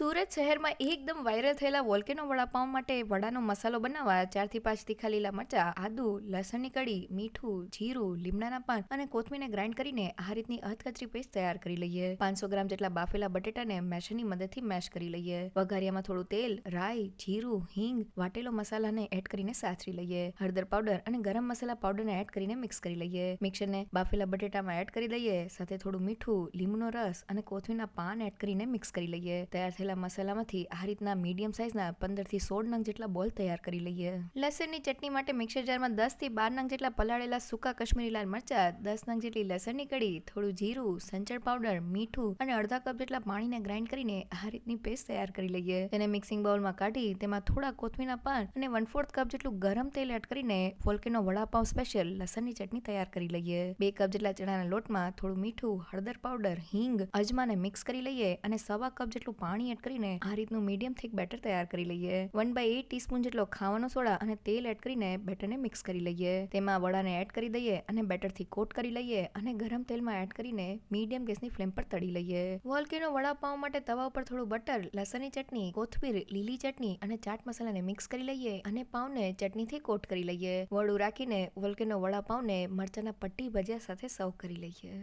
સુરત શહેરમાં એકદમ વાયરલ થયેલા વોલ્કેનો વડાપાઉં માટે વડાનો મસાલો બનાવવા ચારથી પાંચ તીખા લીલા મરચા, આદુ, લસણની કડી મીઠું, જીરું, લીમડાના પાન અને કોથમીરને ગ્રાઇન્ડ કરીને આ રીતની અધકચરી પેસ્ટ તૈયાર કરી લઈએ. પાંચસો ગ્રામ જેટલા બાફેલા બટેટાને મેશરની મદદથી મેશ કરી લઈએ. વઘારિયામાં થોડું તેલ, રાઈ, જીરું, હિંગ, વાટેલો મસાલાને એડ કરીને સાતરી લઈએ. હળદર પાવડર અને ગરમ મસાલા પાવડરને એડ કરીને મિક્સ કરી લઈએ. મિક્સરને બાફેલા બટેટામાં એડ કરી દઈએ. સાથે થોડું મીઠું લીંબુનો રસ અને કોથમીરના પાન એડ કરીને મિક્સ કરી લઈએ. તૈયાર થયેલા મસાલામાંથી આ રીતના મીડિયમ સાઇઝના પંદરથી સોળ નંગ જેટલા બોલ તૈયાર કરી લઈએ. લસણની ચટણી માટે મિક્સર જારમાં દસથી બાર નંગ જેટલા પલાળેલા સૂકા કશ્મીરી લાલ મરચા, દસ નંગ જેટલી લસણની કડી થોડું જીરું, સંચળ પાવડર, મીઠું અને અડધા કપ જેટલા પાણીને ગ્રાઇન્ડ કરીને આ રીતની પેસ્ટ તૈયાર કરી લઈએ. તેને મિક્સિંગ બાઉલમાં કાઢી તેમાં થોડા કોથમીરના પાન અને વન ફોર્થ કપ જેટલું ગરમ તેલ એડ કરીને ફોલકેનો વડાપાવ સ્પેશિયલ લસણની ચટણી તૈયાર કરી લઈએ. બે કપ જેટલા ચણાના લોટમાં થોડું મીઠું, હળદર પાવડર, હિંગ, અજમાને મિક્સ કરી લઈએ અને સવા કપ જેટલું પાણી એડ કરીને આ રીતનું મીડિયમ થીક બેટર તૈયાર કરી લઈએ. વન બાય એટ ટીસ્પૂન જેટલો ખાવાનો સોડા અને તેલ એડ કરીને બેટરને મિક્સ કરી લઈએ. તેમાં વડાને એડ કરી દઈએ અને બેટરથી કોટ કરી લઈએ અને ગરમ તેલમાં એડ કરીને મીડિયમ ગેસની ફ્લેમ પર તળી લઈએ. વોલ્કેનો વડાપાઉં માટે તવા ઉપર થોડું બટર, લસણની ચટણી, કોથમીર, લીલી ચટણી અને ચાટ મસાલાને મિક્સ કરી લઈએ અને પાઉંને ચટણીથી કોટ કરી લઈએ. વડું રાખીને વોલ્કેનો વડાપાઉંને મરચાના પટ્ટી ભજીયા સાથે સર્વ કરી લઈએ.